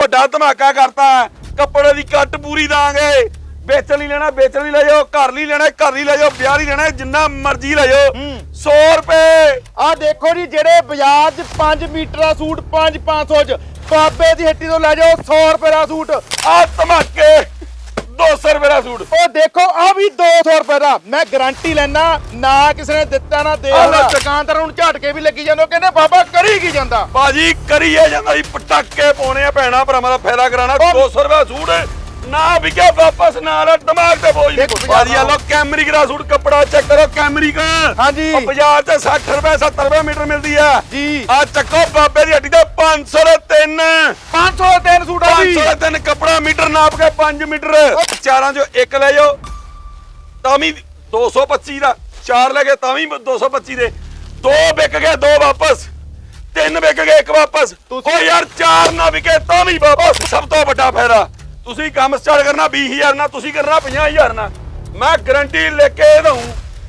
ਵੱਡਾ ਧਮਾਕਾ ਕਰਤਾ। ਕੱਪੜੇ ਦੀ ਕੱਟ ਪੂਰੀ ਦਾਂਗੇ। ਵੇਚਣ ਲਈ ਲੈਣਾ ਵੇਚਣ ਲਈ ਲੈ ਜਾਓ। ਘਰ ਲਈ ਲੈਣਾ ਘਰ ਲਈ ਲੈ ਜਾਓ। ਵਿਆਹ ਲਈ ਲੈਣਾ ਜਿੰਨਾ ਮਰਜ਼ੀ ਲੈ ਜਾਓ। 100 ਰੁਪਏ। ਆ ਦੇਖੋ ਜੀ ਜਿਹੜੇ ਬਾਜ਼ਾਰ 'ਚ 5 ਮੀਟਰ ਦਾ ਸੂਟ 5 500 'ਚ ਬਾਬੇ ਦੀ ਹੱਟੀ ਤੋਂ ਲੈ ਜਾਓ 100 ਰੁਪਏ ਦਾ ਸੂਟ। ਆ ਧਮਾਕੇ। 200 ਰੁਪਏ ਦਾ ਸੂਟ। ਉਹ ਦੇਖੋ ਆ ਵੀ 200 ਰੁਪਏ ਦਾ। ਮੈਂ ਗਾਰੰਟੀ ਲੈਣਾ ਨਾ ਕਿਸੇ ਨੇ ਦਿੱਤਾ ਨਾ ਦੇ ਆਹ ਲੈ। ਦੁਕਾਨਦਾਰਾਂ ਨੂੰ ਝਾਟਕੇ ਵੀ ਲੱਗੀ ਜਾਂਦੇ ਉਹ ਕਹਿੰਦੇ ਬਾਬਾ ਕਰੀ ਕੀ ਜਾਂਦਾ? ਬਾਜੀ ਕਰੀਏ ਜਾਂਦਾ ਜੀ ਪਟਾਕੇ ਪਾਉਣੇ ਆ ਭੈਣਾ ਭਰਾਵਾਂ ਦਾ ਫਾਇਦਾ ਕਰਾਣਾ 200 ਰੁਪਏ ਦਾ ਸੂਟ ਨਾ ਵਿਕਿਆ ਵਾਪਸ ਨਾਲ ਦਿਮਾਗ ਤੇ ਬੋਝ ਨਹੀਂ। ਬਾਜੀ ਆ ਲੋ ਕੈਮਰਿਕ ਦਾ ਸੂਟ ਕੱਪੜਾ ਚੈੱਕ ਕਰੋ ਕੈਮਰਿਕ ਹਾਂਜੀ। ਉਹ ਬਾਜ਼ਾਰ 'ਚ 60 ਰੁਪਏ 70 ਰੁਪਏ ਮੀਟਰ ਮਿਲਦੀ ਆ। ਜੀ। ਆ ਚੱਕੋ ਬਾਬੇ ਦੀ ਤੇ 500 ਦੇ ਤਿੰਨ। 500 ਦੇ ਤਿੰਨ ਸੂਟ ਆ ਵੀ 500 ਦੇ ਤਿੰਨ ਕੱਪੜਾ ਮੀਟਰ ਨਾਪ ਕੇ 5 ਮੀਟਰ। ਚਾਰਾਂ ਚੋਂ ਇੱਕ ਲੈ ਜਾਓ। ਤਾਂ ਵੀ 225 ਦਾ। ਚਾਰ ਲੈ ਗਏ ਤਾਂ ਵੀ 225 ਦੇ। ਦੋ ਵਿਕ ਗਏ ਦੋ ਵਾਪਸ। ਤਿੰਨ ਵਿਕ ਗਏ ਇੱਕ ਵਾਪਸ। ਓ ਯਾਰ ਚਾਰ ਨਾ ਵਿਕੇ ਤਾਂ ਵੀ ਵਾਪਸ। ਸਭ ਤੋਂ ਵੱਡਾ ਫਾਇਦਾ। ਤੁਸੀਂ ਕੰਮ ਸਟਾਰਟ ਕਰਨਾ 20000 ਨਾਲ ਤੁਸੀਂ ਕਰਨਾ 50000 ਨਾਲ। ਮੈਂ ਗਰੰਟੀ ਲੈ ਕੇ ਦਊਂ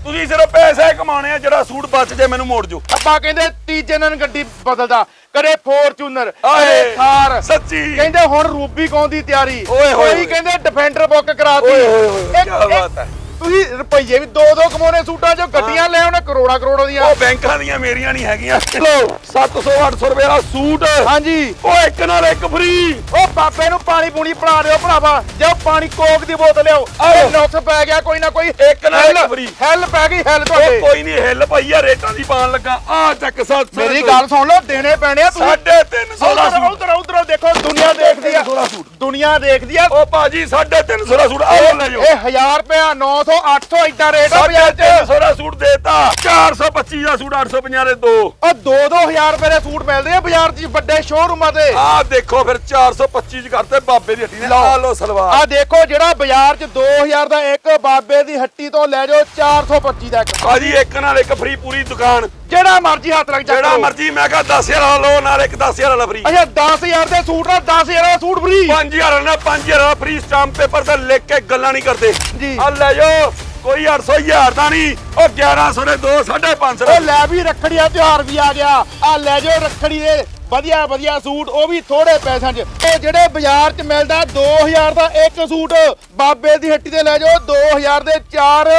ਤੁਸੀਂ ਸਿਰਫ ਪੈਸੇ ਕਮਾਉਣੇ ਆ ਜਿਹੜਾ ਸੂਟ ਬਚ ਜੇ ਮੈਨੂੰ ਮੋੜ ਜੋ। ਅੱਬਾ ਕਹਿੰਦੇ ਤੀਜੇ ਦਿਨ ਗੱਡੀ ਬਦਲਦਾ ਕਦੇ ਫੋਰਚੂਨਰ ਆਏ ਕਦੇ ਥਾਰ। ਸੱਚੀ। ਕਹਿੰਦੇ ਹੁਣ ਰੂਬੀ ਕੌਣ ਦੀ ਤਿਆਰੀ? ਕੋਈ। ਕਹਿੰਦੇ ਡਿਫੈਂਡਰ ਬੁੱਕ ਕਰਾਤੀ ਓਏ ਹੋਏ ਕਿਆ ਬਾਤ ਹੈ। ਤੁਸੀਂ ਰੁਪਈਏ ਵੀ ਦੋ ਦੋ ਕਮਾਉਣੇ ਸੂਟਾਂ 'ਚੋਂ ਗੱਡੀਆਂ ਲੈ ਆਉਣੇ ਕਰੋੜਾ ਕਰੋੜਾਂ ਦੀਆਂ। ਉਹ ਬੈਂਕਾਂ ਦੀਆਂ ਮੇਰੀਆਂ ਨਹੀਂ ਹੈਗੀਆਂ। ਲੋ 700 800 ਰੁਪਏ ਦਾ ਸੂਟ। ਹਾਂਜੀ। ਉਹ ਇੱਕ ਨਾਲ ਇੱਕ ਫ੍ਰੀ ਉਹ ਬਾਬੇ ਨੂੰ ਪਾਣੀ ਪੂਣੀ ਪਿਲਾ ਦਿਓ ਭਰਾਵਾ। ਜੇ ਪਾਣੀ ਕੋਕ ਦੀ ਬੋਤਲ ਆਹੋ। ਇਹ ਨੁਕਸ ਪੈ ਗਿਆ ਕੋਈ ਨਾ ਕੋਈ ਇੱਕ ਨਾਲ ਇੱਕ ਹੈਲ- ਪੈ ਗਈ ਹੈਲ ਉਹ ਤੁਹਾਡੇ। ਕੋਈ ਨਹੀਂ ਹਿੱਲ ਭਈ ਆ ਰੇਟਾਂ ਦੀ ਪਾਣ ਲੱਗਾ। ਆ ਚੱਕ 700 ਮੇਰੀ ਗੱਲ ਸੁਣ ਲਓ ਦੇਣੇ ਪੈਣੇ ਆ ਤੁਸੀਂ। ਸਾਢੇ 300 ਦਾ ਉਧਰ ਸੂਟ। ਉਧਰ ਉਧਰ ਦੇਖੋ ਦੁਨੀਆ ਦੇਖਦੀ ਆ। 350 ਸੂਟ। ਦੁਨੀਆ ਦੇਖਦੀ ਆ। ਉਹ ਬਾਜੀ 350 ਦਾ ਸੂਟ। ਆਹ ਲੈ ਜਾਓ। ਇਹ 1000 ਰੁਪਿਆ 900 800 ਇਦਾਂ ਰੇਟ ਆ ਬਾਜ਼ਾਰ 'ਚ। 350 ਦਾ ਸੂਟ ਦੇਤਾ। 425 ਦਾ ਸੂਟ 850 ਦੇ ਦੋ। ਉਹ 2-2000 ਰੁਪਏ ਦੇ ਸੂਟ ਮਿਲਦੇ ਆ ਬਾਜ਼ਾਰ 'ਚ ਵੱਡੇ ਸ਼ੋਰੂਮਾਂ ਤੇ। ਆ ਦੇਖੋ ਫਿਰ 425 ਚ ਕਰਤੇ ਬਾਬੇ ਦੀ ਹੱਟੀ। ਨੇ ਆ ਸਲਵਾਰ। ਆ ਦੇਖੋ ਜਿਹੜਾ ਬਾਜ਼ਾਰ 'ਚ 2000 ਦਾ ਇੱਕ ਬਾਬੇ ਦੀ ਹੱਟੀ ਤੋਂ ਲੈ ਜਾਓ 425 ਦਾ ਇੱਕ। ਬਾਜੀ ਇੱਕ ਨਾਲ ਇੱਕ ਫ੍ਰੀ ਪੂਰੀ ਦੁਕਾਨ। ਜਿਹੜਾ ਮਰਜ਼ੀ ਹੱਥ ਲੱਗ ਜਿਹੜਾ ਮਰਜ਼ੀ ਮੈਂ ਕਹਾ 10000 ਵਾਲਾ ਲਓ ਨਾਲ ਇੱਕ 10000 ਵਾਲਾ ਫ੍ਰੀ ਅੱਛਾ 10000 ਦੇ ਸੂਟ ਨਾਲ 10000 ਦਾ ਸੂਟ ਫ੍ਰੀ 5000 ਨਾਲ 5000 ਦਾ ਫ੍ਰੀ ਸਟਾਂਪ ਪੇਪਰ ਤੇ ਲਿਖ ਕੇ ਗੱਲਾਂ ਨਹੀਂ ਕਰਦੇ। ਜੀ। ਆ ਲੈ ਜਾਓ। ਕੋਈ 800 ਹਜ਼ਾਰ ਦਾ ਨਹੀਂ। ਉਹ 1100 ਦੇ 2 550 ਉਹ ਲੈ ਵੀ ਰੱਖੜੀ ਦਾ ਤਿਉਹਾਰ ਵੀ ਆ ਗਿਆ। ਆ ਲੈ ਜਾਓ ਰੱਖੜੀ ਦੇ ਵਧੀਆ ਵਧੀਆ ਸੂਟ ਉਹ ਵੀ ਥੋੜੇ ਪੈਸਿਆਂ 'ਚ। ਉਹ ਜਿਹੜੇ ਬਾਜ਼ਾਰ 'ਚ ਮਿਲਦਾ 2000 ਦਾ ਇੱਕ ਸੂਟ। ਬਾਬੇ ਦੀ ਹੱਟੀ ਤੇ ਲੈ ਜਾਓ 2000 ਦੇ ਚਾਰ।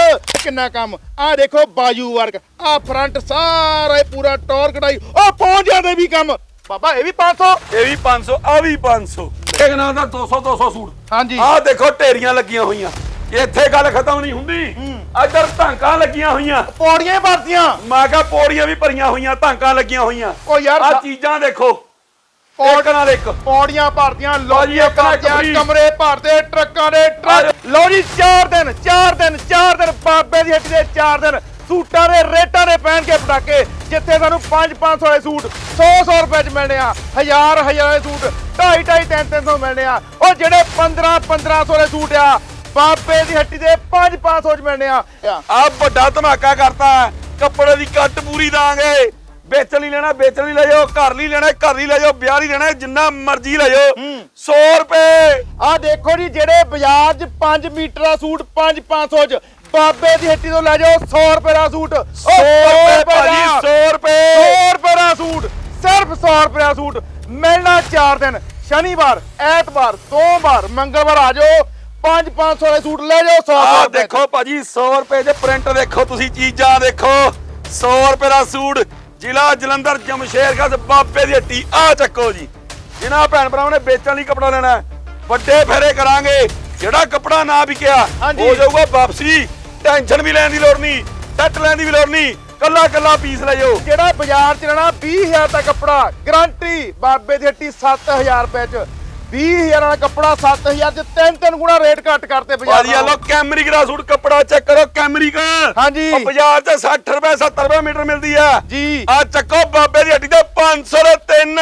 ਕਿੰਨਾ ਕੰਮ? ਆ ਦੇਖੋ ਬਾਜੂ ਵਰਕ ਆ ਫਰੰਟ ਸਾਰਾ ਇਹ ਪੂਰਾ ਟੌਰ ਕਢਾਈ। ਉਹ ਪਹੁੰਚ ਜਾਂਦੇ ਵੀ ਕੰਮ। ਬਾਬਾ ਇਹ ਵੀ 500 ਇਹ ਵੀ 500 ਆ ਵੀ 500 ਇੱਕ ਨਾਲ ਦਾ 200 200 ਸੂਟ। ਹਾਂਜੀ। ਆਹ ਦੇਖੋ ਢੇਰੀਆਂ ਲੱਗੀਆਂ ਹੋਈਆਂ। ਇੱਥੇ ਗੱਲ ਖਤਮ ਨਹੀਂ ਹੁੰਦੀ। ਇੱਧਰ ਧਾਂਕਾਂ ਲੱਗੀਆਂ ਹੋਈਆਂ। ਪੌੜੀਆਂ ਹੀ ਭਰਤੀਆਂ। ਮੈਂ ਕਿਹਾ ਪੌੜੀਆਂ ਵੀ ਭਰੀਆਂ ਹੋਈਆਂ ਧਾਂਕਾਂ ਲੱਗੀਆਂ ਹੋਈਆਂ। ਉਹ ਯਾਰ ਆ ਦਾ- ਚੀਜ਼ਾਂ ਦੇਖੋ। ਇੱਕ ਨਾਲ ਇੱਕ। ਪੌੜੀਆਂ ਇੱਕ ਭਰਤੀਆਂ free। ਕਮਰੇ ਭਰਦੇ ਟਰੱਕਾਂ ਦੇ ਟਰੱਕ। ਜੀ 4 ਦਿਨ 4 ਦਿਨ 4 ਦਿਨ ਬਾਬੇ ਦੀ ਹੱਟੀ ਦੇ 4 ਦਿਨ। ਸੂਟਾਂ ਦੇ ਰੇਟਾਂ ਦੇ ਪਹਿਨ ਕੇ ਪਟਾਕੇ ਜਿੱਥੇ ਸਾਨੂੰ 5 500 ਵਾਲੇ ਸੂਟ 100 100 ਰੁਪਏ ਚ ਮਿਲਣੇ ਆ। ਹਜ਼ਾਰ ਹਜ਼ਾਰ ਵਾਲੇ ਸੂਟ 2.5 2.5 3 300 ਮਿਲਣੇ ਆ। ਉਹ ਜਿਹੜੇ 15 1500 ਵਾਲੇ ਸੂਟ ਆ ਬਾਬੇ ਦੀ ਹੱਟੀ ਦੇ 5 500 ਚ ਮਿਲਣੇ ਆ। ਆ ਵੱਡਾ ਧਮਾਕਾ ਕਰਤਾ। ਕੱਪੜੇ ਦੀ ਕੱਟ ਪੂਰੀ ਦਾਂਗੇ। ਵੇਚਣ ਲਈ ਲੈਣਾ ਵੇਚਣ ਲਈ ਲੈ ਜਾਓ ਘਰ ਲਈ ਲੈਣਾ ਘਰ ਲਈ ਲੈ ਜਾਓ ਵਿਆਹ ਲਈ ਲੈਣਾ ਜਿੰਨਾ ਮਰਜ਼ੀ ਲੈ ਜਾਓ। 100 ਰੁਪਏ। ਆ ਦੇਖੋ ਜੀ ਜਿਹੜੇ ਬਾਜ਼ਾਰ 'ਚ 5 ਮੀਟਰ ਦਾ ਸੂਟ 5 500 ਚ ਬਾਬੇ ਦੀ ਹੱਟੀ ਤੋਂ ਲੈ ਜਾਓ 100 ਰੁਪਏ ਦਾ ਸੂਟ। 100 ਰੁਪਏ ਭਾਜੀ 100 ਰੁਪਏ। 100 ਰੁਪਏ ਦਾ ਸੂਟ। ਸਿਰਫ 100 ਰੁਪਏ ਦਾ ਸੂਟ। ਮਿਲਣਾ 4 ਦਿਨ। ਸ਼ਨੀਵਾਰ ਐਤਵਾਰ ਸੋਮਵਾਰ ਮੰਗਲਵਾਰ ਆ ਜਾਓ। 5 500 ਵਾਲੇ ਸੂਟ ਲੈ ਜਾਓ 100 ਆ ਰੁਪਏ ਦੇਖੋ ਭਾਜੀ 100 ਰੁਪਏ ਦੇ ਪ੍ਰਿੰਟ ਦੇਖੋ ਤੁਸੀਂ ਚੀਜ਼ਾਂ ਦੇਖੋ। 100 ਰੁਪਏ ਦਾ ਸੂਟ ਜ਼ਿਲ੍ਹਾ ਜਲੰਧਰ ਜਮਸ਼ੇਰਗੰਜ ਬਾਬੇ ਦੀ ਹੱਟੀ ਆ ਚੱਕੋ ਜੀ। ਜਿਨ੍ਹਾਂ ਭੈਣ ਭਰਾਵਾਂ ਨੇ ਵੇਚਣ ਲਈ ਕਪੜਾ ਲੈਣਾ ਵੱਡੇ ਫੇਰੇ ਕਰਾਂਗੇ। ਜਿਹੜਾ ਕਪੜਾ ਨਾ ਵਿਕਿਆ। ਹੋ ਜਾਊਗਾ ਵਾਪਸੀ। ਟੈਨਸ਼ਨ ਵੀ ਲੈਣ ਦੀ ਲੋੜ ਨਹੀਂ ਟੱਟ ਲੈਣ ਦੀ ਵੀ ਲੋੜ ਨਹੀਂ। ਕੱਲਾ ਕੱਲਾ ਪੀਸ ਲੈ ਜਾਓ। ਜਿਹੜਾ ਬਾਜ਼ਾਰ 'ਚ ਲੈਣਾ 20000 ਦਾ ਕੱਪੜਾ ਗਾਰੰਟੀ ਬਾਬੇ ਦੀ ਹੱਟੀ 7000 ਰੁਪਏ 'ਚ। 20000 ਵਾਲਾ ਕੱਪੜਾ 7000 'ਚ ਤਿੰਨ ਤਿੰਨ ਗੁਣਾ ਰੇਟ ਘੱਟ ਕਰਤੇ ਬਾਜ਼ਾਰ ਭਾਜੀ ਆ ਲੋ ਕੈਮਰਿਕ ਦਾ ਸੂਟ ਕਪੜਾ ਚੈੱਕ ਕਰੋ ਕੈਮਰਿਕ ਹਾਂਜੀ। ਉਹ ਬਾਜ਼ਾਰ 'ਚ 60 ਰੁਪਏ 70 ਰੁਪਏ ਮੀਟਰ ਮਿਲਦੀ ਆ। ਜੀ। ਆ ਚੱਕੋ ਬਾਬੇ ਦੀ 500 ਦੇ ਤਿੰਨ।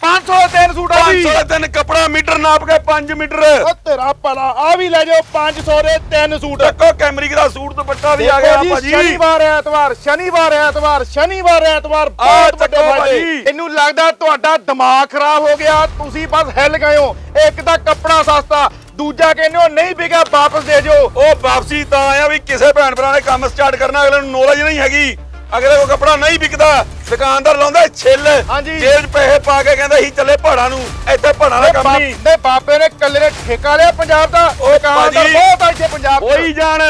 500 ਦੇ ਤਿੰਨ ਸੂਟ ਆ ਜੀ। 500 ਦੇ ਤਿੰਨ ਕਪੜਾ ਮੀਟਰ ਨਾਪ ਕੇ 5 ਮੀਟਰ। ਉਹ ਤੇਰਾ ਭਲਾ ਆ ਵੀ ਲੈ ਜਾਓ 500 ਦੇ ਤਿੰਨ ਸੂਟ। ਚੱਕੋ ਕੈਮਰਿਕ ਦਾ ਸੂਟ ਦੁਪੱਟਾ ਵੀ ਆ ਦੇਖੋ ਗਿਆ ਜੀ, ਭਾਜੀ। ਸ਼ਨੀਵਾਰ ਐਤਵਾਰ ਸ਼ਨੀਵਾਰ ਐਤਵਾਰ ਸ਼ਨੀਵਾਰ ਐਤਵਾਰ ਬਹੁਤ ਵੱਡੇ ਚੱਕੋ ਫਾਇਦੇ। ਇਹਨੂੰ ਲੱਗਦਾ ਤੁਹਾਡਾ ਦਿਮਾਗ ਖਰਾਬ ਹੋ ਗਿਆ ਤੁਸੀਂ ਬਸ ਹਿੱਲ ਗਏ ਹੋ। ਇੱਕ ਤਾਂ ਕੱਪੜਾ ਸਸਤਾ ਦੂਜਾ ਕਹਿੰਦੇ ਹੋ ਨਹੀਂ ਵਿਕਿਆ ਵਾਪਸ ਦੇ ਦਿਓ। ਉਹ ਵਾਪਸੀ ਤਾਂ ਆਇਆ ਵੀ ਕਿਸੇ ਭੈਣ ਭਰਾ ਨੇ ਕੰਮ ਸਟਾਰਟ ਕਰਨਾ ਅਗਲੇ ਨੂੰ ਨੌਲੇਜ ਨਹੀਂ ਹੈਗੀ। ਅਗਲੇ ਕੋ ਕਪੜਾ ਨਹੀਂ ਵਿਕਦਾ। ਦੁਕਾਨਦਾਰ ਲਾਉਂਦਾ ਛਿੱਲ। ਜੇਬ ਪੈਸੇ ਪਾ ਕੇ ਕਹਿੰਦਾ ਸੀ ਚੱਲੇ ਪਹਾੜਾਂ ਨੂੰ ਇੱਥੇ ਪਹਾੜਾਂ ਦਾ ਕੰਮ ਨਹੀਂ ਨੇ। ਬਾਬੇ ਨੇ ਕੱਲੇ ਨੇ ਠੇਕਾ ਲਿਆ ਪੰਜਾਬ ਦਾ। ਉਹ ਦੁਕਾਨਦਾਰ ਬਹੁਤ ਆ ਇੱਥੇ ਪੰਜਾਬ ਕੋਈ ਜਾਣ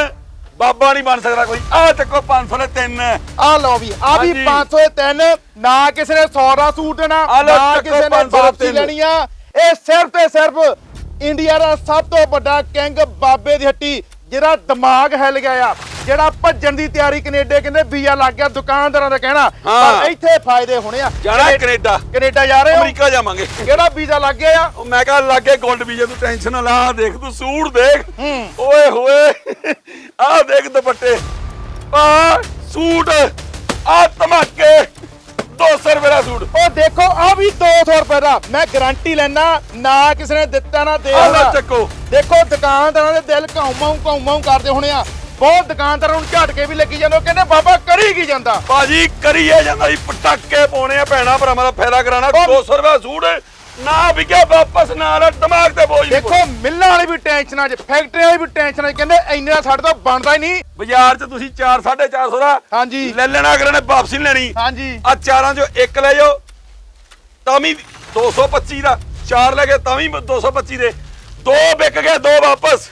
ਬਾਬਾ ਨਹੀਂ ਬਣ ਸਕਦਾ ਕੋਈ। ਆਹ ਚੱਕੋ 500 ਦੇ ਤਿੰਨ। ਆ ਲਓ ਵੀ ਆ ਵੀ ਹਾਂਜੀ। 503 ਨਾ ਕਿਸੇ ਨੇ 100 ਦਾ ਸੂਟ ਨਾ ਚੱਕੋ ਕਿਸੇ ਨੇ 503 ਵਾਪਸੀ ਲੈਣੀ ਆ। ਇਹ ਸਿਰਫ ਤੇ ਸਿਰਫ ਇੰਡੀਆ ਦਾ ਸਭ ਤੋਂ ਵੱਡਾ ਕਿੰਗ ਬਾਬੇ ਦੀ ਹੱਟੀ ਜਿਹੜਾ ਦਿਮਾਗ ਹਿੱਲ ਗਿਆ ਆ ਜਿਹੜਾ ਭੱਜਣ ਦੀ ਤਿਆਰੀ ਕੈਨੇਡਾ ਕਹਿੰਦੇ ਵੀਜ਼ਾ ਲੱਗ ਗਿਆ ਦੁਕਾਨਦਾਰਾਂ ਦਾ ਕਹਿਣਾ। ਪਰ ਇੱਥੇ ਫਾਇਦੇ ਹੋਣੇ ਆ। ਜਾਣਾ ਕੈਨੇਡਾ। ਕੈਨੇਡਾ ਜਾ ਰਹੇ ਹੋ। ਅਮਰੀਕਾ ਜਾਵਾਂਗੇ। ਕਿਹੜਾ ਵੀਜ਼ਾ ਲੱਗ ਗਿਆ ਆ? ਉਹ ਮੈਂ ਕਹਾ ਲੱਗੇ 골ਡ ਵੀਜ਼ੇ ਤੂੰ ਟੈਨਸ਼ਨ ਨਾ ਲਾ ਦੇਖ ਤੂੰ ਸੂਟ ਦੇਖ। ਓਏ ਹੋਏ ਆਹ ਦੇਖ ਦੁਪੱਟੇ। ਆ ਸੂਟ ਆ ਧਮਾਕੇ। 200 ਰੁਪਏ ਦਾ ਸੂਟ। ਉਹ ਦੇਖੋ ਆ ਵੀ 200 ਰੁਪਏ ਦਾ। ਮੈਂ ਗਾਰੰਟੀ ਲੈਣਾ ਨਾ ਕਿਸੇ ਨੇ ਦਿੱਤਾ ਨਾ ਦੇ ਲਓ ਚੱਕੋ। ਦੇਖੋ ਦੁਕਾਨਦਾਰਾਂ ਦੇ ਦਿਲ ਘਾਉਮਾਉ ਘਾਉਮਾਉ ਕਰਦੇ ਹੋਣੇ ਆ। ਬਹੁਤ ਦੁਕਾਨਦਾਰਾਂ ਨੂੰ ਝਟਕੇ ਵੀ ਲੱਗੀ ਜਾਂਦੇ ਉਹ ਕਹਿੰਦੇ ਬਾਬਾ ਕਰੀ ਕੀ ਜਾਂਦਾ? ਬਾਜੀ ਕਰੀਏ ਜਾਂਦਾ ਸੀ। ਪਟਾਕੇ ਪਾਉਣੇ ਆ ਭੈਣਾ ਭਰਾਵਾਂ ਦਾ ਫਾਇਦਾ ਕਰਾਣਾ ਉਹ- 200 ਰੁਪਏ ਸੂਟ ਨਾ ਵਿਕਿਆ ਵਾਪਸ ਨਾਲ ਦਿਮਾਗ ਤੇ ਬੋਝ ਦੇਖੋ ਮਿੱਲਾਂ ਵਾਲੀ ਵੀ ਟੈਨਸ਼ਨਾਂ 'ਚ ਫੈਕਟਰੀਆਂ ਵਾਲੀ ਵੀ ਟੈਨਸ਼ਨਾਂ 'ਚ ਕਹਿੰਦੇ ਇੰਨੇ ਦਾ ਸਾਡੇ ਤੋਂ ਬਣਦਾ ਹੀ ਨਹੀਂ। ਬਾਜ਼ਾਰ 'ਚ ਤੁਸੀਂ 4 450 ਦਾ ਹਾਂਜੀ। ਲੈ ਲੈਣਾ ਅਗਲੇ ਨੇ ਵਾਪਸ ਨਹੀਂ ਲੈਣੀ। ਹਾਂਜੀ। ਆ ਚਾਰਾਂ ਚੋਂ ਇੱਕ ਲੈ ਜਾਓ ਤਾਂ ਵੀ 225 ਦਾ। ਚਾਰ ਲੈ ਗਏ ਤਾਂ ਵੀ 225 ਦੇ। ਦੋ ਵਿਕ ਗਏ ਦੋ ਵਾਪਸ।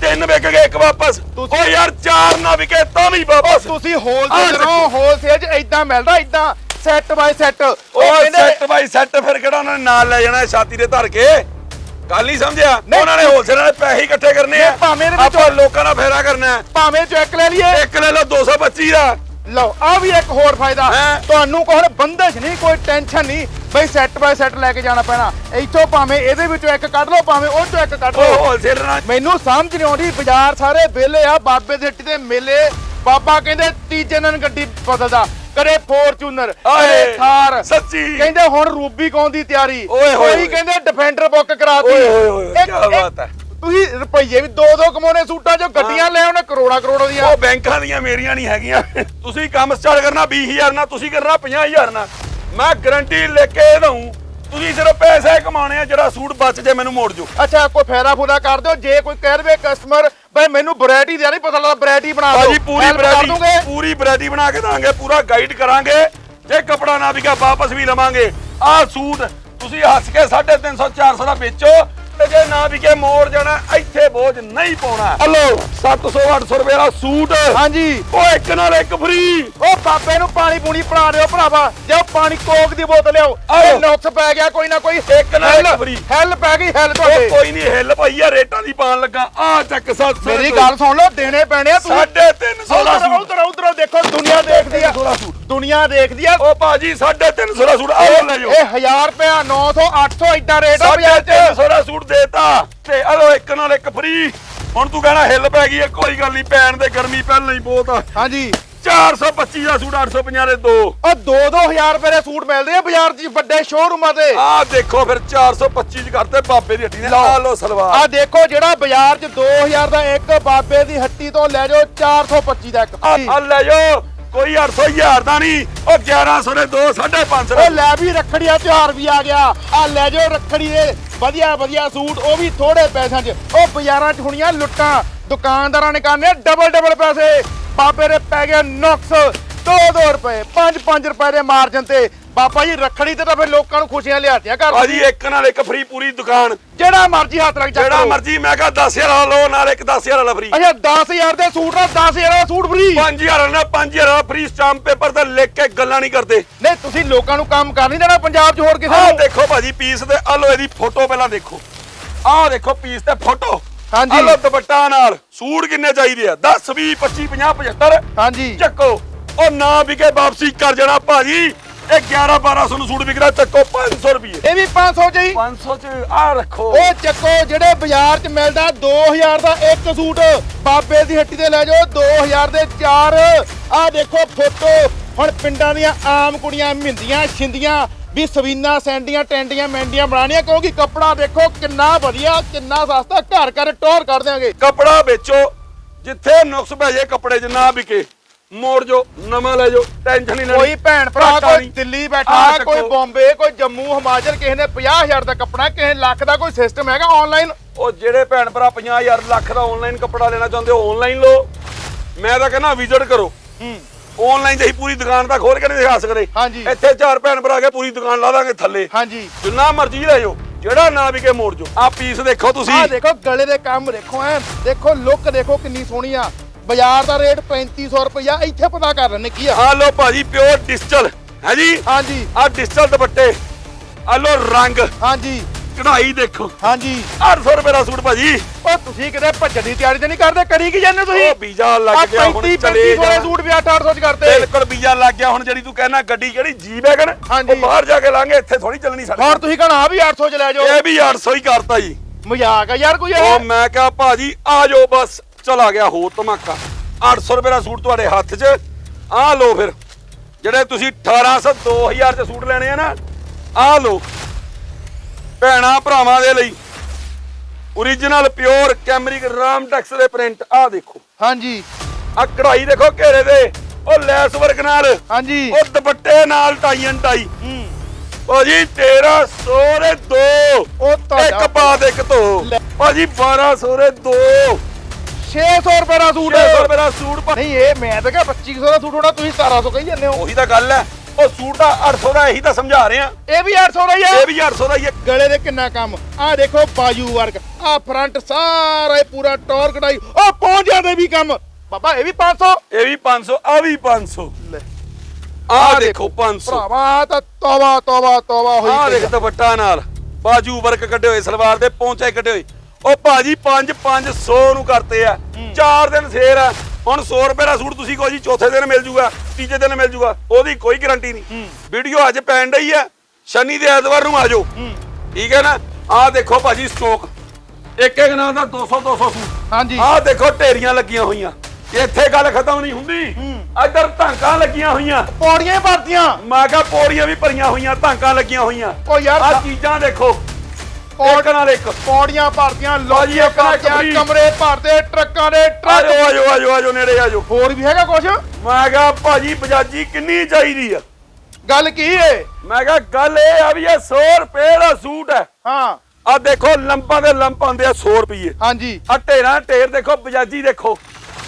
ਤਿੰਨ ਵਿਕ ਗਏ ਇੱਕ ਵਾਪਸ। ਓ ਯਾਰ ਚਾਰ ਨਾ ਵਿਕੇ ਤਾਂ ਵੀ ਵਾਪਸ। ਤੁਸੀਂ ਹੋਲਸੇਲ। ਕਰੋ ਹੋਲਸੇਲ 'ਚ ਇਦਾਂ ਮਿਲਦਾ ਇਦਾਂ ਸੈੱਟ ਬਾਈ ਸੈੱਟ ਉਹ ਓ ਕਹਿੰਦੇ ਸੈੱਟ ਬਾਈ ਸੈੱਟ ਫਿਰ ਕਿਹੜਾ ਉਹਨਾਂ ਨੇ ਨਾਲ ਲੈ ਜਾਣਾ ਛਾਤੀ ਦੇ ਧਰ ਕੇ? ਗੱਲ ਨਹੀਂ ਸਮਝਿਆ? ਨਹੀਂ। ਉਹਨਾਂ ਨੇ ਹੋਲਸੇਲ ਵਾਲੇ ਪੈਸੇ ਹੀ ਇਕੱਠੇ ਕਰਨੇ ਆ। ਨਹੀਂ, ਭਾਵੇਂ ਇਹਦੇ ਵਿੱਚੋਂ- ਆਪਾਂ ਲੋਕਾਂ ਨਾਲ ਫੇਰਾ ਕਰਨਾ ਹੈ। ਭਾਵੇਂ ਚੈੱਕ ਲੈ ਲਈਏ। ਇੱਕ ਲੈ ਲਓ 225 ਦਾ। ਲਓ ਆ ਵੀ ਇੱਕ ਹੋਰ ਫਾਇਦਾ। ਹੈਂ? ਤੁਹਾਨੂੰ ਕੋਈ ਬੰਦਸ਼ ਨਹੀਂ ਕੋਈ ਟੈਨਸ਼ਨ ਨਹੀਂ ਬਈ ਸੈੱਟ ਬਾਈ ਸੈੱਟ ਲੈ ਕੇ ਜਾਣਾ ਪੈਣਾ। ਇੱਥੋਂ ਭਾਵੇਂ ਇਹਦੇ ਵਿੱਚੋਂ ਇੱਕ ਕੱਢ ਲਓ ਭਾਵੇਂ ਉਹ ਚੋਂ ਇੱਕ ਕੱਢ ਉਹ ਲਓ। ਹੋਲਸੇਲ ਨਾਲ ਮੈਨੂੰ ਸਮਝ ਨਹੀਂ ਆਉਂਦੀ ਬਾਜ਼ਾਰ ਸਾਰੇ ਵਿਹਲੇ ਆ ਬਾਬੇ ਦੇ ਹੱਟੀ ਦੇ ਮੇਲੇ। ਬਾਬਾ ਕਹਿੰਦੇ ਤੀਜੇ ਦਿਨ ਗੱਡੀ ਬਦਲਦਾ। ਕਰੇ ਫੋਰਚੂਨਰ ਆਏ, ਥਾਰ। ਸੱਚੀ। ਕਹਿੰਦੇ ਹੁਣ ਰੂਬੀ ਕੌਣ ਦੀ ਤਿਆਰੀ? ਓਏ ਹੋਏ ਕੋਈ ਹੋਏ। ਕਹਿੰਦੇ ਡਿਫੈਂਡਰ ਬੁੱਕ ਕਰਾਤੀ। ਓਏ ਹੋਏ ਹੋਏ, ਇੱਕ- ਕਿਆ ਇੱਕ- ਬਾਤ ਹੈ। ਤੁਸੀਂ ਰੁਪਈਏ ਵੀ ਦੋ ਦੋ ਕਮਾਉਣੇ ਸੂਟਾਂ ਚੋਂ ਗੱਡੀਆਂ ਲੈ ਆਉਣੇ ਕਰੋੜਾ ਕਰੋੜਾਂ ਦੀਆਂ। ਉਹ ਬੈਂਕਾਂ ਦੀਆਂ ਮੇਰੀਆਂ ਨਹੀਂ ਹੈਗੀਆਂ। ਤੁਸੀਂ ਕੰਮ ਸਟਾਰਟ ਕਰਨਾ 20000 ਨਾਲ ਤੁਸੀਂ ਕਰਨਾ 50000 ਨਾਲ। ਮੈਂ ਗਾਰੰਟੀ ਲੈ ਕੇ ਦਊਂ। ਤੁਸੀਂ ਸਿਰਫ ਪੈਸੇ ਕਮਾਉਣੇ ਆ ਜਿਹੜਾ ਸੂਟ ਬਚ ਜੇ ਮੈਨੂੰ ਮੋੜ ਜੋ। ਅੱਛਾ ਕੋਈ ਫੈਰਾ ਫੂਰਾ ਕਰ ਦਿਓ। ਜੇ ਕੋਈ ਕਹਿ ਰਵੇ ਕਸਟਮਰ ਬਈ ਮੈਨੂੰ ਵੈਰਾਈਟੀ ਦਾ ਨਹੀਂ ਪਤਾ ਲੱਗਦਾ ਵੈਰਾਈਟੀ ਬਣਾ ਦਿਓ। ਭਾਜੀ ਪੂਰੀ Help ਕਰ ਵੈਰਾਈਟੀ ਦੂੰਗੇ। ਪੂਰੀ ਵੈਰਾਈਟੀ ਬਣਾ ਕੇ ਦਾਂਗੇ ਪੂਰਾ ਗਾਈਡ ਕਰਾਂਗੇ। ਜੇ ਕਪੜਾ ਨਾ ਵਿਕਾ ਵਾਪਸ ਵੀ ਲਵਾਂਗੇ। ਆਹ ਸੂਟ ਤੁਸੀਂ ਹੱਸ ਕੇ 350 400 ਦਾ ਵੇਚੋ। ਜੇ ਨਾ ਵਿਕੇ ਮੋੜ ਜਾਣਾ ਇੱਥੇ ਬੋਝ ਨਹੀਂ ਪਾਉਣਾ। ਹਲੋ 700 800 ਰੁਪਏ ਦਾ ਸੂਟ। ਹਾਂਜੀ। ਉਹ ਇੱਕ ਨਾਲ ਇੱਕ ਫ੍ਰੀ ਉਹ ਬਾਬੇ ਨੂੰ ਪਾਣੀ ਪੂਣੀ ਪਿਲਾ ਦਿਓ ਭਰਾਵਾ ਜੇ ਪਾਣੀ ਕੋਕ ਦੀ ਬੋਤਲ ਲਿਆਓ ਆਓ। ਇਹ ਨੁਕਸ ਪੈ ਗਿਆ ਕੋਈ ਨਾ ਕੋਈ ਇੱਕ ਨਾਲ ਇੱਕ free। ਹੈਲ ਪੈ ਗਈ ਹੈਲ ਤੁਹਾਡੇ। ਕੋਈ ਨਹੀਂ ਹਿੱਲ ਭਾਈ ਆ ਰੇਟਾਂ ਦੀ ਪਾਣ ਲੱਗਾ। ਆ ਚੱਕ 700 ਮੇਰੀ ਗੱਲ ਸੁਣ ਲਓ ਦੇਣੇ ਪੈਣੇ ਆ ਸਾਢੇ 300 ਦਾ ਸੂਟ। ਉਧਰ ਉਧਰ ਦੇਖੋ ਦੁਨੀਆ ਦੇਖਦੀ ਆ। 350 ਦਾ ਸੂਟ। ਦੁਨੀਆ ਦੇਖਦੀ ਆ। ਉਹ ਭਾਜੀ 350 ਦਾ ਸੂਟ ਆਓ ਲੈ ਜਾਓ ਇਹ 1000 ਰੁਪਿਆ 900 800 ਐਡਾ ਰੇਟ ਆ ਬਾਜ਼ਾਰ 'ਚ। 350 ਦਾ ਸੂਟ ਦੇਤਾ। ਤੇ ਆਲੋ ਇੱਕ ਨਾਲ ਇੱਕ ਫ੍ਰੀ ਹੁਣ ਤੂੰ ਕਹਿਣਾ ਹਿੱਲ ਪੈ ਗਈ ਹੈ ਕੋਈ ਗੱਲ ਨਹੀਂ ਪੈਣ ਦੇ ਗਰਮੀ ਪਹਿਲਾਂ ਹੀ ਬਹੁਤ ਆ। ਹਾਂਜੀ। 425 ਦਾ ਸੂਟ 850 ਦੇ ਦੋ। ਉਹ 2-2000 ਰੁਪਏ ਦੇ ਸੂਟ ਮਿਲਦੇ ਆ ਬਾਜ਼ਾਰ 'ਚ ਵੱਡੇ ਸ਼ੋਰੂਮਾਂ ਤੇ। ਆਹ ਦੇਖੋ ਫਿਰ 425 ਚ ਕਰਤੇ ਬਾਬੇ ਦੀ ਹੱਟੀ ਨੇ। ਆ ਲੋ ਸਲਵਾਰ। ਆ ਦੇਖੋ ਜਿਹੜਾ ਬਾਜ਼ਾਰ 'ਚ 2000 ਦਾ ਇੱਕ ਬਾਬੇ ਦੀ ਹੱਟੀ ਤੋਂ ਲੈ ਜਾਓ 425 ਦਾ ਇੱਕ ਆ ਆ ਲੈ ਜਾਓ। ਕੋਈ 800 ਹਜ਼ਾਰ ਦਾ ਨਹੀਂ। ਉਹ 1100 ਦੇ ਦੋ 550 ਉਹ ਲੈ ਵੀ ਰੱਖੜੀ ਦਾ ਤਿਉਹਾਰ ਵੀ ਆ ਗਿਆ। ਆ ਲੈ ਜਾਓ ਰੱਖੜੀ ਦੇ ਵਧੀਆ ਵਧੀਆ ਸੂਟ, ਉਹ ਵੀ ਥੋੜੇ ਪੈਸਿਆਂ 'ਚ। ਉਹ ਬਾਜ਼ਾਰਾਂ 'ਚ ਹੋਣੀਆਂ ਲੁੱਟਾਂ। ਦੁਕਾਨਦਾਰਾਂ ਨੇ ਕਰਨੇ ਡਬਲ ਡਬਲ ਪੈਸੇ। ਬਾਬੇ ਦੇ ਪੈ ਗਏ ਨੁਕਸ। 2-2 ਰੁਪਏ 5-5 ਰੁਪਏ ਦੇ ਮਾਰਜਨ ਤੇ। ਬਾਬਾ ਜੀ ਰੱਖੜੀ ਤੇ ਤਾਂ ਫਿਰ ਲੋਕਾਂ ਨੂੰ ਖੁਸ਼ੀਆਂ ਲਿਆਤੀਆਂ ਘਰ ਭਾਜੀ ਇੱਕ ਨਾਲ ਇੱਕ ਫ੍ਰੀ ਪੂਰੀ ਦੁਕਾਨ। ਜਿਹੜਾ ਮਰਜ਼ੀ ਹੱਥ ਲੱਗ ਜਿਹੜਾ ਚੱਕੋ ਮਰਜ਼ੀ ਮੈਂ ਕਹਾ 10000 ਵਾਲਾ ਲਓ ਨਾਲ ਇੱਕ 10000 ਵਾਲਾ ਫ੍ਰੀ ਅੱਛਾ 10000 ਦੇ ਸੂਟ ਨਾਲ 10000 ਦਾ ਸੂਟ ਫ੍ਰੀ 5000 ਵਾਲਾ 5000 ਵਾਲਾ ਫ੍ਰੀ ਸਟਾਂਪ ਪੇਪਰ ਤੇ ਲਿਖ ਕੇ ਗੱਲਾਂ ਨਹੀਂ ਕਰਦੇ। ਨਹੀਂ ਤੁਸੀਂ ਲੋਕਾਂ ਨੂੰ ਕੰਮ ਕਰ ਨਹੀਂ ਦੇਣਾ ਪੰਜਾਬ 'ਚ ਹੋਰ ਕਿਸੇ ਆਹ ਨੂੰ। ਦੇਖੋ ਭਾਜੀ ਪੀਸ ਤੇ ਆ ਲੋ ਇਹਦੀ ਫੋਟੋ ਪਹਿਲਾਂ ਦੇਖੋ। ਆਹ ਦੇਖੋ ਪੀਸ ਤੇ ਫੋਟੋ ਹਾਂਜੀ। ਆ ਲੋ ਦੁਪੱਟਾ ਨਾਲ ਸੂਟ ਕਿੰਨੇ ਚਾਹੀਦੇ ਆ? 10 20 25 50 75 ਹਾਂਜੀ। ਚੱਕੋ ਉਹ ਨਾ ਵਿਕੇ ਵਾਪਸੀ ਕਰ ਜਾਣਾ ਭਾਜੀ। ਇਹ 11 1200 ਨੂੰ ਸੂਟ ਵਿਕਦਾ ਚੱਕੋ 500 ਰੁਪਏ ਇਹ ਵੀ 500 ਚ ਹੀ। 500 ਚ ਆ ਰੱਖੋ। ਉਹ ਚੱਕੋ ਜਿਹੜੇ ਬਾਜ਼ਾਰ 'ਚ ਮਿਲਦਾ 2000 ਦਾ ਇੱਕ ਸੂਟ ਬਾਬੇ ਦੀ ਹੱਟੀ ਤੇ ਲੈ ਜਾਓ 2000 ਦੇ ਚਾਰ। ਆਹ ਦੇਖੋ ਫੋਟੋ ਹੁਣ ਪਿੰਡਾਂ ਦੀਆਂ ਆਮ ਕੁੜੀਆਂ ਮਿੰਦੀਆਂ ਛਿੰਦੀਆਂ ਵੀ ਸਵੀਨਾ ਸੈਂਡੀਆਂ ਟੈਂਡੀਆਂ ਮੈਂਡੀਆਂ ਬਣਾਣੀਆਂ ਕਿਉਂਕਿ ਕੱਪੜਾ ਦੇਖੋ ਕਿੰਨਾ ਵਧੀਆ ਕਿੰਨਾ ਸਸਤਾ ਘਰ ਘਰ ਟੌਰ ਕਰ ਦਿਆਂਗੇ। ਕਪੜਾ ਵੇਚੋ ਜਿੱਥੇ ਨੁਕਸ ਪੈ ਜੇ ਕੱਪੜੇ 'ਚ ਨਾ ਵਿਕੇ। ਮੋੜ ਜੋ ਨਵਾਂ ਲੈ ਜਾਓ ਟੈਨਸ਼ਨ ਨਹੀਂ ਲੈਣੀ। ਕੋਈ ਭੈਣ ਭਰਾ ਕੋਈ। ਦਿੱਲੀ ਬੈਠਾ ਕੋਈ। ਬੰਬੇ ਕੋਈ ਜੰਮੂ ਹਿਮਾਚਲ ਕਿਸੇ ਨੇ 50000 ਦਾ ਕੱਪੜਾ ਕਿਸੇ ਲੱਖ ਦਾ ਕੋਈ ਸਿਸਟਮ ਹੈਗਾ ਆਨਲਾਈਨ ਉਹ ਜਿਹੜੇ ਭੈਣ ਭਰਾ 50000 ਲੱਖ ਦਾ ਆਨਲਾਈਨ ਕੱਪੜਾ ਲੈਣਾ ਚਾਹੁੰਦੇ ਹੋ ਆਨਲਾਈਨ ਲਓ। ਮੈਂ ਤਾਂ ਕਹਿੰਦਾ ਵਿਜ਼ਿਟ ਕਰੋ। ਹੂੰ। ਆਨਲਾਈਨ ਜਹੀ ਪੂਰੀ ਦੁਕਾਨ ਤਾਂ ਖੋਲ ਕੇ ਨਹੀਂ ਦਿਖਾ ਸਕਦੇ। ਹਾਂਜੀ। ਇੱਥੇ ਚਾਰ ਭੈਣ ਭਰਾ ਕੇ ਪੂਰੀ ਦੁਕਾਨ ਲਾ ਦਾਂਗੇ ਥੱਲੇ। ਹਾਂਜੀ। ਜਿੰਨਾ ਮਰਜ਼ੀ ਲੈ ਜਾਓ ਜਿਹੜਾ ਨਾ ਵਿਕੇ ਮੋੜ ਜਾਓ ਆ ਪੀਸ ਦੇਖੋ ਤੁਸੀਂ। ਆਹ ਦੇਖੋ ਗਲੇ ਦੇ ਕੰਮ ਦੇਖੋ ਐ ਦੇਖੋ ਲੁੱਕ ਦੇਖੋ ਕਿੰਨੀ ਸੋਹਣੀ ਆ। ਬਾਜ਼ਾਰ ਦਾ ਰੇਟ 3500 ਰੁਪਇਆ ਇੱਥੇ ਪਤਾ ਕਰ ਲੈਣੇ ਕੀ ਆ। ਆ ਲੋ ਭਾਜੀ ਪਿਓਰ ਡਿਜੀਟਲ ਹੈ ਜੀ? ਹਾਂਜੀ। ਆ ਡਿਜੀਟਲ ਦੁਪੱਟੇ ਆ ਲੋ ਰੰਗ। ਹਾਂਜੀ। ਕਢਾਈ ਦੇਖੋ। ਹਾਂਜੀ। 800 ਰੁਪਏ ਦਾ ਸੂਟ ਭਾਜੀ। ਉਹ ਤੁਸੀਂ ਕਿਤੇ ਭੱਜਣ ਦੀ ਤਿਆਰੀ ਤੇ ਨਹੀਂ ਕਰਦੇ ਕਰੀ ਕੀ ਜਾਂਦੇ ਤੁਸੀਂ? ਉਹ ਵੀਜ਼ਾ ਲੱਗ ਗਿਆ ਹੁਣ 35 ਚਲੇ 35 ਵਾਲੇ ਜਾਣਾ। ਸੂਟ ਵੀ 800 ਚ ਕਰਤੇ। ਬਿਲਕੁਲ ਵੀਜ਼ਾ ਲੱਗ ਗਿਆ ਹੁਣ ਜਿਹੜੀ ਤੂੰ ਕਹਿਣਾ ਗੱਡੀ ਕਿਹੜੀ ਜੀ ਵੈਗਨ ਹਾਂਜੀ। ਉਹ ਬਾਹਰ ਜਾ ਕੇ ਲਾਂਗੇ ਇੱਥੇ ਥੋੜੀ ਚੱਲਣੀ ਸਾਡੀ। ਤੁਸੀਂ ਕਹਣਾ ਆ ਵੀ 800 ਚ ਲੈ ਜਾਓ। ਇਹ ਵੀ 800 ਹੀ ਕਰਤਾ ਜੀ। ਮਜ਼ਾਕ ਆ ਯਾਰ ਕੋਈ ਉਹ ਮੈਂ ਕਿਹਾ ਭਾਜੀ ਆ ਜਾਓ ਬਸ। ਚਲਾ ਗਿਆ ਹੋਰ ਧਮਾਕਾ। 800 ਰੁਪਏ ਦਾ ਸੂਟ ਤੁਹਾਡੇ ਹੱਥ 'ਚ। ਆ ਲਓ ਫਿਰ ਜਿਹੜੇ ਤੁਸੀਂ 1800 2000 ਚ ਸੂਟ ਲੈਣੇ ਆ ਨਾ ਆ ਲਓ। ਭੈਣਾ ਭਰਾਵਾਂ ਦੇ ਲਈ origignal ਪਿਓਰ ਕੈਮਰਿਕ ਰਾਮਟੈਕਸ ਦੇ ਪ੍ਰਿੰਟ ਆ ਦੇਖੋ। ਹਾਂਜੀ। ਆ ਕਢਾਈ ਦੇਖੋ ਘੇਰੇ ਦੇ ਉਹ ਲੈਸ ਵਰਕ ਨਾਲ ਹਾਂਜੀ। ਉਹ ਦੁਪੱਟੇ ਨਾਲ ਟਾਈ ਐਂਡ ਟਾਈ ਭਾਜੀ 1300 ਦੇ ਦੋ। ਉਹ ਤੁਹਾਡਾ ਇੱਕ ਬਾਦ ਇੱਕ ਧੋ। ਭਾਜੀ 1200 ਦੇ ਦੋ। 600 ਰੁਪਏ ਦਾ ਸੂਟ 600 ਰੁਪਏ ਦਾ ਸੂਟ ਭਾ- ਨਹੀਂ ਇਹ ਮੈਂ ਤਾਂ ਕਿਹਾ 2500 ਦਾ ਸੂਟ ਹੋਣਾ ਤੁਸੀਂ 1700 ਕਹੀ ਜਾਂਦੇ ਹੋ। ਉਹੀ ਤਾਂ ਗੱਲ ਹੈ। ਉਹ ਸੂਟ ਦਾ 800 ਦਾ ਇਹੀ ਤਾਂ ਸਮਝਾ ਰਹੇ ਆ ਇਹ ਵੀ 800 ਦਾ ਹੀ ਇਹ ਵੀ 800 ਦਾ ਹੀ ਹੈ। ਗਲੇ ਦੇ ਕਿੰਨਾ ਕੰਮ? ਆ ਦੇਖੋ ਬਾਜੂ ਵਰਕ ਆ ਫਰੰਟ ਸਾਰਾ ਇਹ ਪੂਰਾ ਟੌਰ ਕਢਾਈ। ਉਹ ਪਹੁੰਚਿਆ ਦੇ ਵੀ ਕੰਮ। ਬਾਬਾ ਇਹ ਵੀ 500 ਇਹ ਵੀ 500 ਆ ਵੀ 500 ਲੈ। ਆ ਦੇਖੋ 500 ਭਰਾਵਾ ਆਹ ਤਾਂ ਤੋਬਾ ਤੋਬਾ ਤੋਬਾ ਹੋਈ ਆ ਪਈ ਦੇਖ ਦੁਪੱਟਾ ਨਾਲ। ਬਾਜੂ ਵਰਕ ਕੱਢੇ ਹੋਏ ਸਲਵਾਰ ਦੇ ਪੌਂਚੇ ਕੱਢੇ ਹੋਏ। ਉਹ ਭਾਜੀ 5 500 ਨੂੰ ਕਰਤੇ ਆ। 4 ਦਿਨ ਸੇਰ ਆ ਹੁਣ 100 ਰੁਪਏ ਦਾ ਸੂਟ ਤੁਸੀਂ ਕਹੋ ਜੀ ਚੌਥੇ ਦਿਨ ਮਿਲ ਜੂਗਾ ਤੀਜੇ ਦਿਨ ਮਿਲ ਜੂਗਾ ਉਹਦੀ ਕੋਈ ਗਾਰੰਟੀ ਨਹੀਂ। ਵੀਡੀਓ ਅੱਜ ਪੈਣ ਡਈ ਆ ਸ਼ਨੀ ਦੇ ਐਤਵਾਰ ਨੂੰ ਆ ਜਾਓ। ਠੀਕ ਹੈ ਨਾ? ਆ ਦੇਖੋ ਭਾਜੀ ਸਟੋਕ ਇੱਕ ਇੱਕ ਨਾਲ ਦਾ 200 200 ਸੂਟ। ਹਾਂਜੀ। ਆਹ ਦੇਖੋ ਢੇਰੀਆਂ ਲੱਗੀਆਂ ਹੋਈਆਂ। ਇੱਥੇ ਗੱਲ ਖਤਮ ਨਹੀਂ ਹੁੰਦੀ। ਇੱਧਰ ਧਾਂਕਾਂ ਲੱਗੀਆਂ ਹੋਈਆਂ। ਪੌੜੀਆਂ ਹੀ ਭਰਤੀਆਂ। ਮੈਂ ਕਿਹਾ ਪੌੜੀਆਂ ਵੀ ਭਰੀਆਂ ਹੋਈਆਂ ਧਾਂਕਾਂ ਲੱਗੀਆਂ ਹੋਈਆਂ। ਯਾਰ ਆਹ ਚੀਜ਼ਾਂ ਦੇਖੋ। ਇੱਕ ਨਾਲ ਇੱਕ। ਪੌੜੀਆਂ ਇੱਕ ਨਾ ਭਰਤੀਆਂ ਕਮਰੀ। ਭਰਦੇ ਟਰੱਕਾਂ ਦੇ ਆਜੋ ਟਰੱਕ। ਆਜੋ ਆਜੋ ਆਜੋ ਨੇੜੇ ਆਜੋ। ਹੋਰ ਵੀ ਹੈਗਾ ਕੁਛ? ਮੈਂ ਕਿਹਾ ਭਾਜੀ ਬਜਾਜੀ ਕਿੰਨੀ ਚਾਹੀਦੀ ਆ? ਗੱਲ ਕੀ ਏ? ਮੈਂ ਕਿਹਾ ਗੱਲ ਇਹ ਆ ਵੀ ਇਹ 100 ਰੁਪਏ ਦਾ ਸੂਟ ਹੈ। ਹਾਂ। ਆ ਦੇਖੋ ਲੰਪਾਂ ਦੇ ਲੰਪ ਆ 100 ਰੁਪਏ ਹਾਂਜੀ। ਆ ਢੇਰਾਂ ਢੇਰ ਦੇਖੋ ਬਜਾਜੀ ਦੇਖੋ।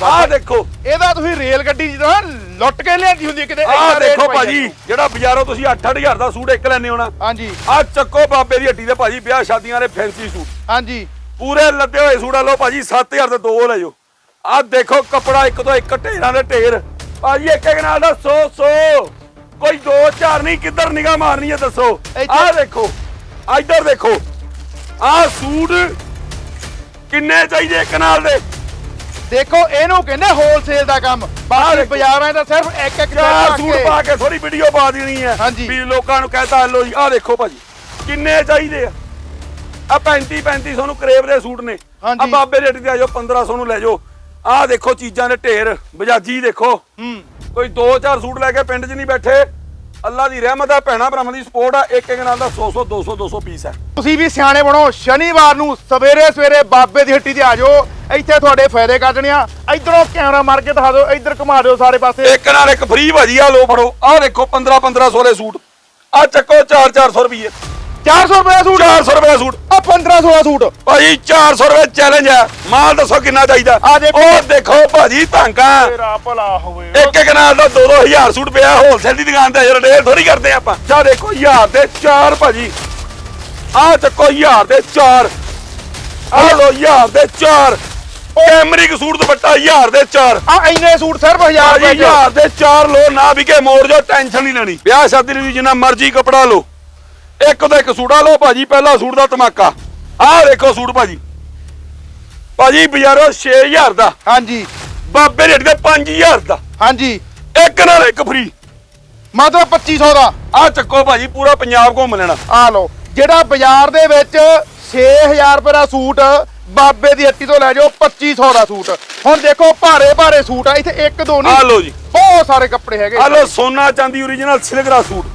ਆਹ ਦੇਖੋ। ਇਹਦਾ ਤੁਸੀਂ ਰੇਲ ਗੱਡੀ ਜਦੋਂ ਲੁੱਟ ਕੇ ਲਿਆਂਦੀ ਹੁੰਦੀ ਕਿਤੇ? ਆਹ ਦੇਖੋ ਭਾਜੀ ਜਿਹੜਾ ਬਾਜ਼ਾਰੋਂ ਤੁਸੀਂ 8-8000 ਦਾ ਸੂਟ ਇੱਕ ਲੈਣੇ ਹੋਣਾ। ਹਾਂਜੀ। ਆ ਚੱਕੋ ਬਾਬੇ ਦੀ ਹੱਟੀ ਦੇ ਭਾਜੀ ਵਿਆਹ ਸ਼ਾਦੀਆਂ ਦੇ ਫੈਂਸੀ ਸੂਟ। ਹਾਂਜੀ। ਪੂਰੇ ਲੱਦੇ ਹੋਏ ਸੂਟ ਆ ਲਓ ਭਾਜੀ 7000 ਦੇ ਦੋ ਲੈ ਜਾਓ। ਆ ਦੇਖੋ ਕੱਪੜਾ ਇੱਕ ਤੋਂ ਇੱਕ ਢੇਰਾਂ ਦੇ ਢੇਰ। ਭਾਜੀ ਇੱਕ ਇੱਕ ਨਾਲ ਦਾ 100 100 ਕੋਈ ਦੋ ਚਾਰ ਨਹੀਂ ਕਿੱਧਰ ਨਿਗਾਹ ਮਾਰਨੀ ਹੈ ਦੱਸੋ। ਆਹ ਦੇਖੋ ਇੱਧਰ ਦੇਖੋ। ਆਹ ਸੂਟ ਕਿੰਨੇ ਚਾਹੀਦੇ ਇੱਕ ਨਾਲ ਦੇ? ਦੇਖੋ ਇਹਨੂੰ ਕਹਿੰਦੇ ਹੋਲਸੇਲ ਦਾ ਕੰਮ। ਦੇਖੋ। ਬਾਜ਼ਾਰਾਂ ਦਾ ਸਿਰਫ ਇੱਕ ਇੱਕ ਚਾਰ ਸੂਟ ਪਾ ਕੇ। ਥੋੜੀ ਵੀਡੀਓ ਪਾ ਦੇਣੀ ਹੈ ਹਾਂਜੀ। ਵੀ ਲੋਕਾਂ ਨੂੰ ਕਹਤਾ ਲੋ ਜੀ ਆਹ ਦੇਖੋ ਭਾਜੀ ਕਿੰਨੇ ਚਾਹੀਦੇ ਆ? ਆ 35 3500 ਨੂੰ ਕਰੇਬ ਦੇ ਸੂਟ ਨੇ। ਆ। ਬਾਬੇ ਰੇਟ ਤੇ ਆ ਜਾਓ 1500 ਨੂੰ ਲੈ ਜਾਓ। ਆਹ ਦੇਖੋ ਚੀਜ਼ਾਂ ਦੇ ਢੇਰ। ਬਜਾਜੀ ਦੇਖੋ। ਹੂੰ। ਕੋਈ 2-4 ਸੂਟ ਲੈ ਕੇ ਪਿੰਡ 'ਚ ਨਹੀਂ ਬੈਠੇ। ਅੱਲਾ ਦੀ ਰਹਿਮਤ ਆ ਭੈਣਾ ਭਰਾਵਾਂ ਦੀ ਸਪੋਰਟ ਆ। ਇੱਕ ਇੱਕ ਨਾਲ ਦਾ 100 100 200 200 ਪੀਸ ਹੈ ਤੁਸੀਂ ਵੀ ਸਿਆਣੇ ਬਣੋ ਸ਼ਨੀਵਾਰ ਨੂੰ ਸਵੇਰੇ ਸਵੇਰੇ ਬਾਬੇ ਦੀ ਹੱਟੀ ਤੇ ਆ ਜਾਓ। ਇੱਥੇ ਤੁਹਾਡੇ ਫਾਇਦੇ ਕੱਢਣੇ ਆ। ਇਧਰੋਂ ਕੈਮਰਾ ਮਾਰ ਕੇ ਦਿਖਾ ਦਿਓ ਇੱਧਰ ਘੁਮਾ ਦਿਓ ਸਾਰੇ ਪਾਸੇ। ਇੱਕ ਨਾਲ ਇੱਕ ਫ੍ਰੀ ਭਾਜੀ ਆ ਲੋ ਫੜੋ। ਆਹ ਦੇਖੋ 15 1500 ਦੇ ਸੂਟ। ਆ ਚੱਕੋ 4 400 ਰੁਪਏ 400 ਰੁਪਏ ਦਾ ਸੂਟ। 400 ਰੁਪਏ ਦਾ ਸੂਟ। ਆ 1500 ਦਾ ਸੂਟ। ਭਾਜੀ 400 ਰੁਪਏ ਚੈਲੰਜ ਹੈ। ਮਾਲ ਦੱਸੋ ਕਿੰਨਾ ਚਾਹੀਦਾ। ਆ ਦੇਖੋ। ਉਹ ਦੇਖੋ ਭਾਜੀ ਧਾਂਕਾ। ਤੇਰਾ ਭਲਾ ਹੋਵੇ। ਇੱਕ ਇੱਕ ਨਾਲ ਦਾ 2-2000 ਸੂਟ ਪਿਆ ਹੋਲਸੇਲ ਦੀ ਦੁਕਾਨ ਤੇ ਯਾਰ ਡੇਲ ਥੋੜੀ ਕਰਦੇ ਆਪਾਂ। ਚਾ ਦੇਖੋ ਹਜ਼ਾਰ ਦੇ 4 ਭਾਜੀ। ਆ ਚੱਕੋ ਹਜ਼ਾਰ ਦੇ 4 ਆ ਲੋ ਦੇ 4 ਕੈਮਰਿਕ ਸੂਟ ਦੁਪੱਟਾ ਹਜ਼ਾਰ ਦੇ 4 ਆ ਇੰਨੇ ਸੂਟ ਸਿਰਫ 1000 ਭਾਜੀ ਰੁਪਏ ਚ। ਹਜ਼ਾਰ ਦੇ 4 ਲੋ ਨਾ ਵਿਕੇ ਮੋੜ ਜੋ ਟੈਨਸ਼ਨ ਨਹੀਂ ਲੈਣੀ। ਵਿਆਹ ਸ਼ਾਦੀ ਲਈ ਜਿੰਨਾ ਮਰਜ਼ੀ ਕਪੜਾ ਲੋ ਇੱਕ ਤੋਂ ਇੱਕ ਸੂਟਾ ਲੋ ਭਾਜੀ ਪਹਿਲਾ ਸੂਟ ਦਾ ਧਮਾਕਾ। ਆਹ ਦੇਖੋ ਸੂਟ ਭਾਜੀ। ਭਾਜੀ ਬਾਜ਼ਾਰੋਂ 6000 ਦਾ। ਹਾਂਜੀ। ਬਾਬੇ ਰੇਟ ਦੇ 5000 ਦਾ। ਹਾਂਜੀ। ਇੱਕ ਨਾਲ ਇੱਕ ਫ੍ਰੀ ਮਤਲਬ 2500 ਦਾ। ਆਹ ਚੱਕੋ ਭਾਜੀ ਪੂਰਾ ਪੰਜਾਬ ਘੁੰਮ ਲੈਣਾ। ਆ ਲਓ। ਜਿਹੜਾ ਬਾਜ਼ਾਰ ਦੇ ਵਿੱਚ 6000 ਰੁਪਏ ਦਾ ਸੂਟ ਬਾਬੇ ਦੀ ਹੱਟੀ ਤੋਂ ਲੈ ਜਾਓ 2500 ਦਾ ਸੂਟ। ਹੁਣ ਦੇਖੋ ਭਾਰੇ ਭਾਰੇ ਸੂਟ ਆ। ਇੱਥੇ ਇੱਕ ਦੋ ਆਹ ਨਹੀਂ ਲੋ ਜੀ। ਬਹੁਤ ਸਾਰੇ ਕੱਪੜੇ ਹੈਗੇ। ਆਹ ਲੋ ਸੋਨਾ ਚਾਂਦੀ ਓਰੀਜਨਲ ਸਿਲਕ ਦਾ ਸੂਟ।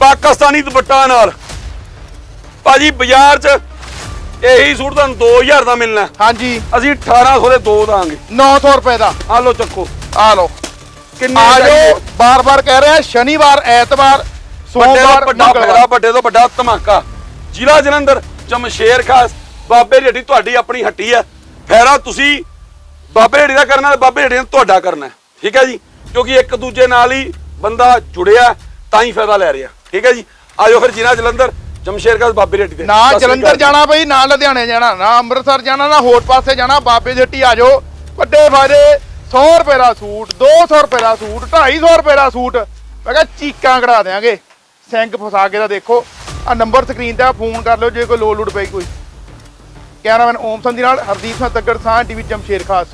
ਪਾਕਿਸਤਾਨੀ ਦੁਪੱਟਾ ਨਾਲ। ਭਾਜੀ ਬਾਜ਼ਾਰ 'ਚ ਇਹੀ ਸੂਟ ਤੁਹਾਨੂੰ 2000 ਦਾ ਮਿਲਣਾ। ਹਾਂਜੀ। ਅਸੀਂ 1800 ਦੇ ਦੋ ਦਾਂਗੇ। 900 ਰੁਪਏ ਦਾ। ਆਹ ਲੋ ਚੱਕੋ। ਆ ਲਓ। ਕਿੰਨੇ ਆ? ਜਾਓ। ਬਾਰ-ਬਾਰ ਕਹਿ ਰਿਹਾ ਸ਼ਨੀਵਾਰ ਐਤਵਾਰ ਸੋਮਵਾਰ ਵੱਡਾ ਤੋਂ ਵੱਡਾ ਧਮਾਕਾ। ਜ਼ਿਲ੍ਹਾ ਜਲੰਧਰ ਜਮਸ਼ੇਰ ਖਾਸ। ਬਾਬੇ ਰੇਡੀ ਤੁਹਾਡੀ ਆਪਣੀ ਹੱਟੀ ਹੈ। ਫੈਰਾ ਤੁਸੀਂ ਬਾਬੇ ਰੇਡੀ ਦਾ ਕਰਨਾ ਤੇ ਬਾਬੇ ਰੇਡੀ ਨੇ ਤੁਹਾਡਾ ਕਰਨਾ। ਠੀਕ ਹੈ ਜੀ? ਕਿਉਂਕਿ ਇੱਕ ਦੂਜੇ ਨਾਲ ਹੀ ਬੰਦਾ ਜੁੜਿਆ। ਤਾਂ ਹੀ ਫਾਇਦਾ ਲੈ ਰਿਹਾ ਠੀਕ ਹੈ ਜੀ? ਆਜੋ ਫਿਰ ਜ਼ਿਲ੍ਹਾ ਜਲੰਧਰ ਜਮਸ਼ੇਰ ਖਾਸ ਬਾਬੇ ਰੇਟੀ ਦੇ ਨਾ ਸਤਿ ਸ਼੍ਰੀ ਜਲੰਧਰ ਅਕਾਲ। ਜਾਣਾ ਬਈ ਨਾ ਲੁਧਿਆਣੇ ਜਾਣਾ ਨਾ ਅੰਮ੍ਰਿਤਸਰ ਜਾਣਾ ਨਾ ਹੋਰ ਪਾਸੇ ਜਾਣਾ ਬਾਬੇ ਦੀ ਹੱਟੀ ਆ ਜਾਓ ਵੱਡੇ ਫਾਇਦੇ 100 ਰੁਪਏ ਦਾ ਸੂਟ 200 ਰੁਪਏ ਦਾ ਸੂਟ 250 ਰੁਪਏ ਦਾ ਸੂਟ। ਮੈਂ ਕਿਹਾ ਚੀਕਾਂ ਕਢਾ ਦੇਾਂਗੇ ਸਿੰਘ ਫਸਾ ਕੇ ਤਾਂ ਦੇਖੋ ਆ ਨੰਬਰ ਸਕਰੀਨ ਤੇ ਫੋਨ ਕਰ ਲਿਓ ਜੇ ਕੋਈ ਲੋਡ ਲੂਡ ਪਈ ਕੋਈ। ਕੈਮਰਾਮੈਨ ਓਮ ਸੰਧੀ ਨਾਲ ਹਰਦੀਪ ਸਿੰਘ ਤੱਗੜ ਸਾਹ ਟੀਵੀ ਜਮਸ਼ੇਰ ਖਾਸ।